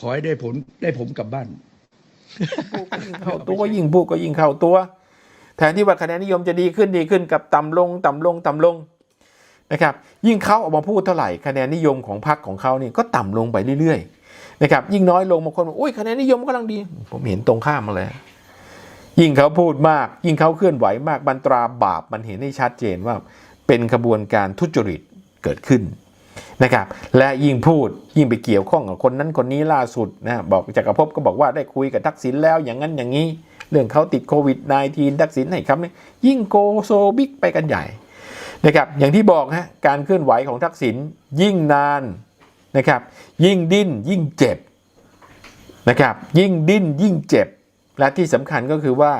ขอให้ได้ผลได้ผมกลับบ้าน เข้าตัวยิ่งพูดก็ยิ่งเข้าตัว แทนที่ว่าคะแนนนิยมจะดีขึ้นดีขึ้นกับต่ำลง ต่ำลงต่ำลงนะครับ ยิ่งเขาออกมาพูดเท่าไหร่คะแนนนิยมของพรรคของเขานี่ก็ต่ำลงไปเรื่อยๆนะครับ ยิ่งน้อยลงบางคนบอกอุ้ยคะแนนนิยมกำลังดี ผมเห็นตรงข้ามมาเลยยิ่งเขาพูดมาก ยิ่งเขาเคลื่อนไหวมากบันตราบาปมันเห็นได้ชัดเจนว่าเป็นขบวนการทุจริตเกิดขึ้น นะครับ และยิ่งพูดยิ่งไปเกี่ยวข้องกับคนนั้นคนนี้ล่าสุดนะบอกจักรภพก็บอกว่าได้คุยกับทักษิณแล้วอย่างนั้นอย่างนี้ เรื่องเขาติดโควิด -19 ทักษิณให้คำนี้ยิ่งโกโซบิ๊กไปกันใหญ่นะครับอย่างที่บอกฮะการเคลื่อนไหวของทักษิณยิ่งนานนะครับยิ่งดิ้นยิ่งเจ็บนะครับยิ่งดิ้นยิ่งเจ็บ และที่สำคัญก็คือว่า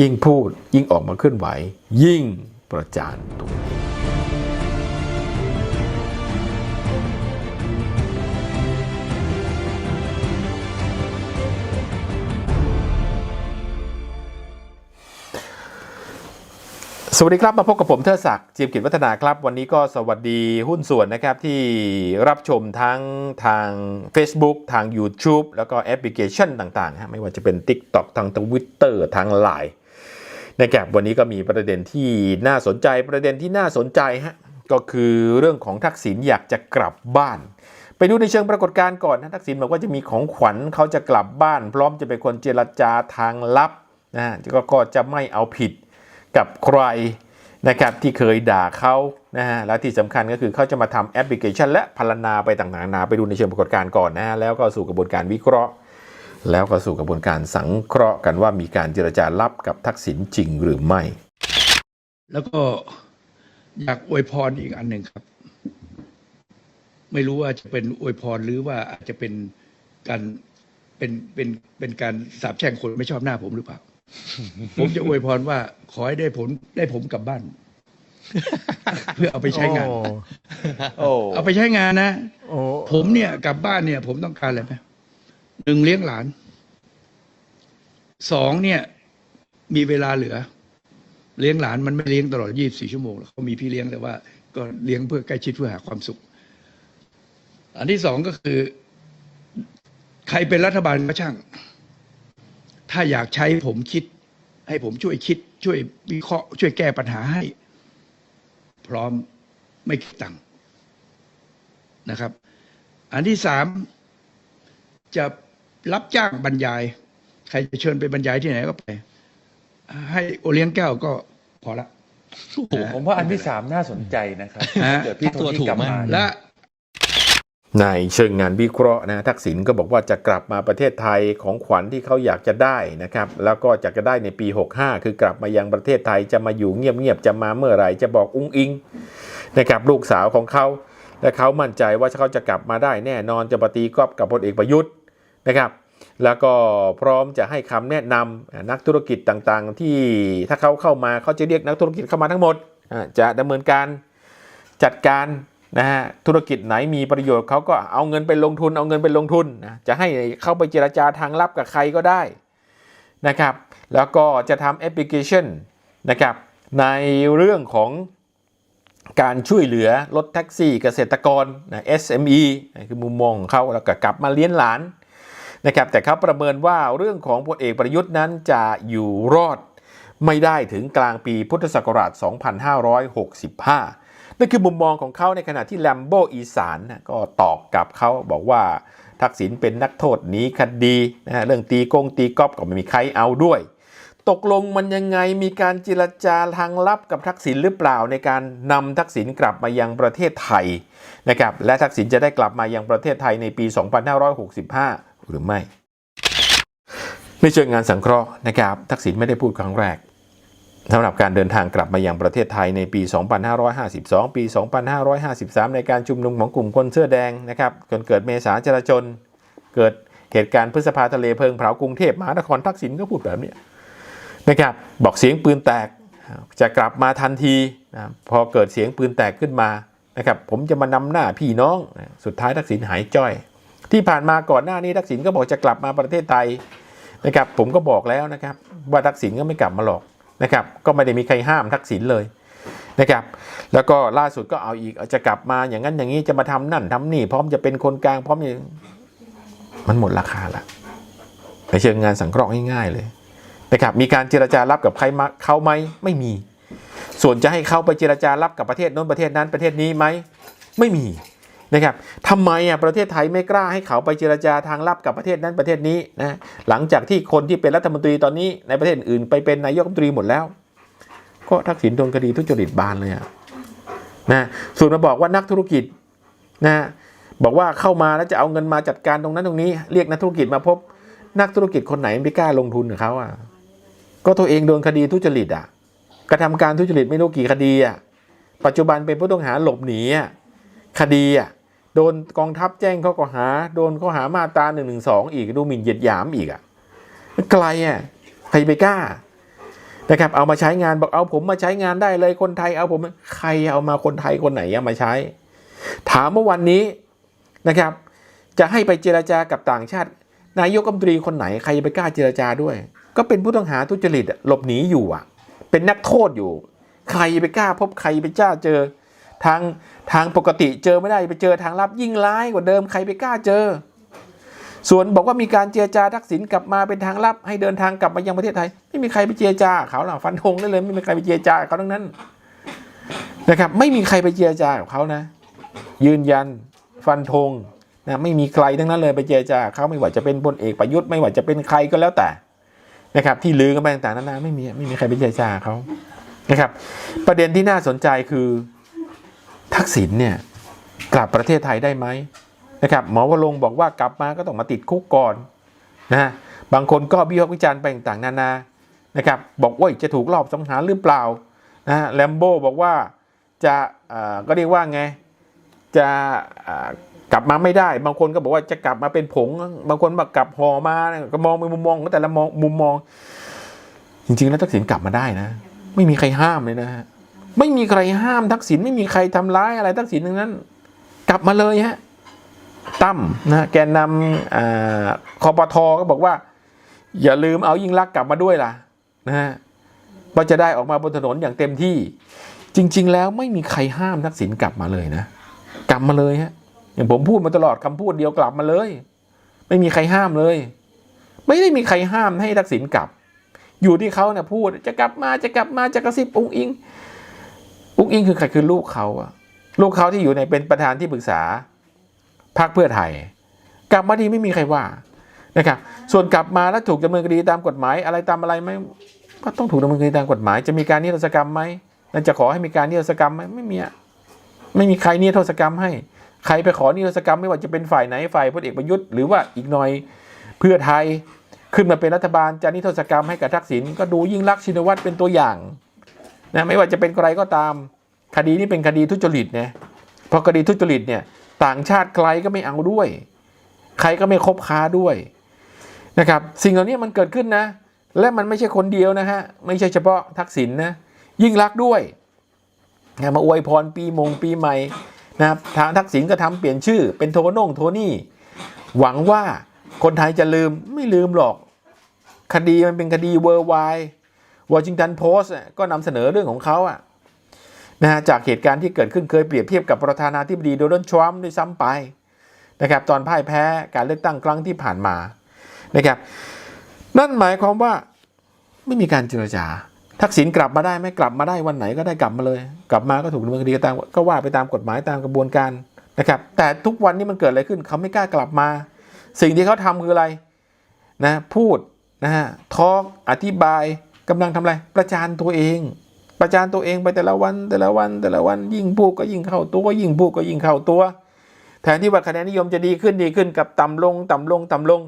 ยิ่งพูดยิ่งออกมาเคลื่อนไหว ยิ่งประจานตัว สวัสดีครับ มาพบกับผมเทิดศักดิ์จีมกิจวัฒนาครับ วันนี้ก็สวัสดีหุ้นส่วนนะครับ ที่รับชมทั้งทาง Facebook ทาง YouTube แล้วก็แอปพลิเคชันต่างๆฮะไม่ว่าจะเป็น TikTok ทาง Twitter ทาง Line นะครับวันนี้ก็มีประเด็นที่น่าสนใจประเด็นที่น่าสนใจฮะก็คือเรื่องของทักษิณอยากจะกลับบ้าน ไปดูในเชิงปรากฏการณ์ก่อนนะทักษิณบอกว่าจะมีของขวัญเขาจะกลับบ้าน พร้อมจะเป็นคนเจรจาทางลับนะฮะก็จะไม่เอาผิด กับใครนะครับที่เคยด่าเขานะฮะและที่สำคัญก็คือเขาจะมาทำแอปพลิเคชัน และพรรณนาไปต่างๆนานาไปดูในเชิงปรากฏการณ์ก่อนนะฮะแล้วก็สู่กระบวนการวิเคราะห์ แล้วก็สู่กระบวนการสังเคราะห์กันว่ามีการเจรจาลับกับทักษิณจริงหรือไม่ แล้วก็อยากอวยพรอีกอันหนึ่งครับ ไม่รู้ว่าจะเป็นอวยพรหรือว่าอาจจะเป็นการเป็นเป็นเป็นการสาบแช่งคนไม่ชอบหน้าผมหรือเปล่า ผมจะอวยพรว่า ขอให้ได้ผลได้ผมกลับบ้าน เพื่อเอาไปใช้งาน โอ้เอาไปใช้งานนะโอ้ผมเนี่ยกลับบ้านเนี่ย ผมต้องการอะไรไหมหนึ่งเลี้ยงหลาน สองเนี่ย มีเวลาเหลือ เลี้ยงหลานมันไม่เลี้ยงตลอด24ชั่วโมงหรอกเขามีพี่เลี้ยงแต่ว่า ก็เลี้ยงเพื่อใกล้ชิดเพื่อหาความสุข อันที่สองก็คือ ใครเป็นรัฐบาลก็ช่าง ถ้าอยากใช้ผมคิด ให้ผมช่วยคิด ช่วยวิเคราะห์ช่วยแก้ปัญหาให้ พร้อมไม่คิดตังค์นะครับ อันที่สามจะรับจ้างบรรยาย ใครจะเชิญไปบรรยายที่ไหนก็ไป ให้โอเลี้ยงแก้วก็พอละโอ้โหผมว่าอันที่สามน่าสนใจนะครับฮะเกิดพี่โทนี่กลับมาและ ในเชิงงานวิเคราะห์นะทักษิณก็บอกว่าจะกลับมาประเทศไทยของขวัญที่เขาอยากจะได้นะครับ แล้วก็จะได้ในปี 65 คือกลับมายังประเทศไทยจะมาอยู่เงียบๆจะมาเมื่อไหร่จะบอกอุ้งอิงนะครับลูกสาวของเขา และเขามั่นใจว่าเขาจะกลับมาได้แน่นอนจะปฏิกอบกับพลเอกประยุทธ์นะครับแล้วก็พร้อมจะให้คำแนะนำนักธุรกิจต่างๆ ที่ถ้าเขาเข้ามาเขาจะเรียกนักธุรกิจเข้ามาทั้งหมด จะดำเนินการจัดการ นะฮะธุรกิจไหนมีประโยชน์เขาก็เอาเงินไปลงทุนเอาเงินไปลงทุนนะจะให้เข้าไปเจรจาทางลับกับใครก็ได้นะครับ แล้วก็จะทำแอปพลิเคชันนะครับในเรื่องของการช่วยเหลือรถแท็กซี่เกษตรกรนะ SME นะคือมุมมองของเขาแล้วก็กลับมาเลี้ยงหลานนะครับแต่เขาประเมินว่าเรื่องของพลเอกประยุทธ์นั้นจะอยู่รอดไม่ได้ถึงกลางปีพุทธศักราช 2565 นั่นคือมุมมองของเขาในขณะที่แลมโบอีสานก็ตอบกลับเขาบอกว่าทักษิณเป็นนักโทษหนีคดีนะฮะเรื่องตีกงตีกอบก็ไม่มีใครเอาด้วย ตกลงมันยังไงมีการเจรจาทางลับกับทักษิณหรือเปล่าในการนำทักษิณกลับมายังประเทศไทยนะครับและทักษิณจะได้กลับมายังประเทศไทยในปี 2565 หรือไม่ ในเชิงงานสังเคราะห์นะครับทักษิณไม่ได้พูดครั้งแรก สำหรับการเดินทางกลับมายังประเทศไทยในปี 2552 ปี 2553 ในการชุมนุมของกลุ่มคนเสื้อแดงนะครับจนเกิดเมษาจราจน เกิดเหตุการณ์พฤษภาทะเลเพลิงเผากรุงเทพมหานครทักษิณก็พูดแบบนี้นะครับบอกเสียงปืนแตกจะกลับมาทันทีนะพอเกิดเสียงปืนแตกขึ้นมานะครับผมจะมานำหน้าพี่น้องสุดท้ายทักษิณหายจ้อย ที่ผ่านมาก่อนหน้านี้ทักษิณก็บอกจะกลับมาประเทศไทยนะครับผมก็บอกแล้วนะครับว่าทักษิณก็ไม่กลับมาหรอก นะครับก็ไม่ได้มีใครห้ามทักษิณเลยนะครับแล้วก็ล่าสุดก็เอาอีกจะกลับมาอย่างนั้นอย่างนี้จะมาทำนั่นทำนี่ พร้อมจะเป็นคนกลางพร้อมจะมันหมดราคาละในเชิงงานสังเคราะห์ง่ายๆเลยนะครับมีการเจรจารับกับใครมาเขาไหมไม่มี ส่วนจะให้เขาไปเจรจารับกับประเทศโน้นประเทศนั้นประเทศนี้ไหมไม่มี นะครับทำไมอะประเทศไทยไม่กล้าให้เขาไปเจรจาทางลับกับประเทศนั้นประเทศนี้นะหลังจากที่คนที่เป็นรัฐมนตรีตอนนี้ในประเทศอื่นไปเป็นนายกรัฐมนตรีหมดแล้ว ก็ทักษิณโดนคดีทุจริตบานเลยอะนะส่วนมาบอกว่านักธุรกิจนะบอกว่าเข้ามาแล้วจะเอาเงินมาจัดการตรงนั้นตรงนี้ เรียกนักธุรกิจมาพบ นักธุรกิจคนไหนไม่กล้าลงทุนกับเขาอะก็ตัวเองโดนคดีทุจริตอะกระทำการทุจริตไม่รู้กี่คดีอะปัจจุบันเป็นผู้ต้องหาหลบหนีอะคดีอะ โดนกองทัพแจ้งข้อกล่าวหา โดนข้อหามาตราหนึ่งหนึ่งสองอีกดูหมิ่นเหยียดหยามอีกอะไกลอะใครไปกล้านะครับเอามาใช้งานบอกเอาผมมาใช้งานได้เลยคนไทยเอาผมใครเอามาคนไทยคนไหนเอามาใช้ ถามเมื่อวันนี้นะครับ จะให้ไปเจราจากับต่างชาติ นายกรัฐมนตรีคนไหนใครจะไปกล้าเจราจาด้วย ก็เป็นผู้ต้องหาทุจริตหลบหนีอยู่อะ เป็นนักโทษอยู่ ใครไปกล้าพบใครไปจ้าเจอ ทางทางปกติเจอไม่ได้ไปเจอทางลับยิ่งร้ายกว่าเดิมใครไปกล้าเจอ ส่วนบอกว่ามีการเจรจาทักษิณกลับมาเป็นทางลับ ให้เดินทางกลับมายังประเทศไทย ไม่มีใครไปเจรจาเขาหรอกฟันธงได้เลยไม่มีใครไปเจรจาเขาทั้งนั้นนะครับไม่มีใครไปเจรจากับเขานะ ยืนยันฟันธงนะไม่มีใครทั้งนั้นเลยไปเจรจาเขาไม่ว่าจะเป็นพลเอกประยุทธ์ไม่ว่าจะเป็นใครก็แล้วแต่นะครับ ที่ลือกันไปต่างๆนานาไม่มีไม่มีใครไปเจรจาเขานะครับ ประเด็นที่น่าสนใจคือ ทักษิณเนี่ยกลับประเทศไทยได้ไหมนะครับหมอวรงบอกว่ากลับมาก็ต้องมาติดคุกก่อนนะบางคนก็วิพากษ์วิจารณ์ไปต่างๆนานานะครับบอกว่าจะถูกลอบสังหารหรือเปล่านะแลมโบบอกว่าจะก็เรียกว่าไงจะกลับมาไม่ได้ บางคนก็บอกว่าจะกลับมาเป็นผง บางคนบอกกลับห่อมาก็มองไปมุมมองของแต่ละมองมุมมอง จริงๆแล้วทักษิณกลับมาได้นะ ไม่มีใครห้ามเลยนะฮะ ไม่มีใครห้ามทักษิณไม่มีใครทำร้ายอะไรทักษิณทั้งนั้น กลับมาเลยฮะตั้มนะแกนนำคอปทอก็บอกว่า อย่าลืมเอายิ่งรักษณ์กลับมาด้วยล่ะนะฮะว่าจะได้ออกมาบนถนนอย่างเต็มที่ จริง ๆ แล้วไม่มีใครห้ามทักษิณกลับมาเลยนะ กลับมาเลยฮะอย่างผมพูดมาตลอดคำพูดเดียวกลับมาเลย ไม่มีใครห้ามเลย ไม่ได้มีใครห้ามให้ทักษิณกลับ อยู่ที่เขาเนี่ยพูดจะกลับมาจะกลับมาจะกระซิบอุ้งอิง อุ้งอิงคือใครคือลูกเขาอะลูกเขาที่อยู่ในเป็นประธานที่ปรึกษาพรรคเพื่อไทย กลับมาดีไม่มีใครว่านะครับ ส่วนกลับมาแล้วถูกดำเนินคดีตามกฎหมายอะไรตามอะไรไหมก็ต้องถูกดำเนินคดีตามกฎหมาย จะมีการนิรโทษกรรมไหมนั่นจะขอให้มีการนิรโทษกรรมไหมไม่มีอะไม่มีใครนิรโทษกรรมให้ ใครไปขอนิรโทษกรรมไม่ว่าจะเป็นฝ่ายไหนฝ่ายพลเอกประยุทธ์หรือว่าอีกหน่อยเพื่อไทยขึ้นมาเป็นรัฐบาลจะนิรโทษกรรมให้กับทักษิณก็ดูยิ่งรักษณ์ชินวัตรเป็นตัวอย่าง นะไม่ว่าจะเป็นใครก็ตามคดีนี้เป็นคดีทุจริตนะพราะคดีทุจริตเนี่ยต่างชาติใครก็ไม่เอาด้วย ใครก็ไม่คบค้าด้วยนะครับสิ่งเหล่านี้มันเกิดขึ้นนะ และมันไม่ใช่คนเดียวนะฮะไม่ใช่เฉพาะทักษิณนะยิ่งรักด้วยนะมาอวยพรปีมงปีใหม่นะครับทางทักษิณก็ทำเปลี่ยนชื่อ เป็นโทน่งโทนี่ หวังว่าคนไทยจะลืมไม่ลืมหรอก คดีมันเป็นคดีเวอร์ไว วอชิงตันโพสต์ก็นำเสนอเรื่องของเขาอะนะจากเหตุการณ์ที่เกิดขึ้นเคยเปรียบเทียบกับประธานาธิบดีโดนัลด์ทรัมป์ด้วยซ้ำไปนะครับตอนพ่ายแพ้การเลือกตั้งครั้งที่ผ่านมานะครับนั่นหมายความว่าไม่มีการเจรจา ทักษิณกลับมาได้ไหมกลับมาได้วันไหนก็ได้กลับมาเลย กลับมาก็ถูกดำเนินคดีตามก็ว่าไปตามกฎหมายตามกระบวนการนะครับ แต่ทุกวันนี้มันเกิดอะไรขึ้นเขาไม่กล้ากลับมา สิ่งที่เขาทำคืออะไรนะพูดนะฮะทอกอธิบาย กำลังทำอะไร ประจานตัวเอง ประจานตัวเองไปแต่ละวัน แต่ละวัน แต่ละวัน ยิ่งพูดก็ยิ่งเข้าตัว ยิ่งพูดก็ยิ่งเข้าตัว แทนที่ว่าคะแนนนิยมจะดีขึ้นดีขึ้นกับต่ำลง ต่ำลง ต่ำลง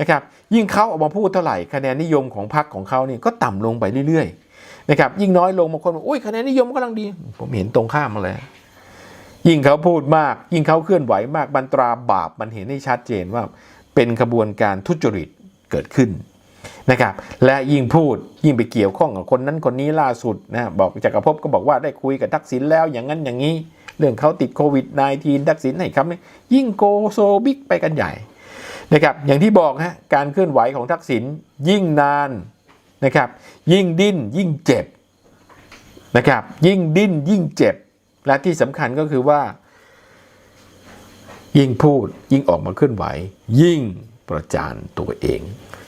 นะครับ ยิ่งเขาออกมาพูดเท่าไหร่คะแนนนิยมของพรรคของเขานี่ก็ต่ำลงไปเรื่อยๆนะครับ ยิ่งน้อยลงบางคนบอกอุ้ยคะแนนนิยมกำลังดี ผมเห็นตรงข้ามมาเลยยิ่งเขาพูดมาก ยิ่งเขาเคลื่อนไหวมากบันตราบาปมันเห็นให้ชัดเจนว่าเป็นขบวนการทุจริตเกิดขึ้น นะครับและยิ่งพูดยิ่งไปเกี่ยวข้องกับคนนั้นคนนี้ล่าสุดนะบอกจักรภพก็บอกว่าได้คุยกับทักษิณแล้วอย่างนั้นอย่างนี้ เรื่องเขาติดโควิด -19 ทักษิณให้คำนี้ยิ่งโกโซบิ๊กไปกันใหญ่นะครับอย่างที่บอกฮะการเคลื่อนไหวของทักษิณยิ่งนานนะครับยิ่งดิ้นยิ่งเจ็บนะครับยิ่งดิ้นยิ่งเจ็บ และที่สำคัญก็คือว่า ยิ่งพูดยิ่งออกมาเคลื่อนไหว ยิ่งประจานตัวเอง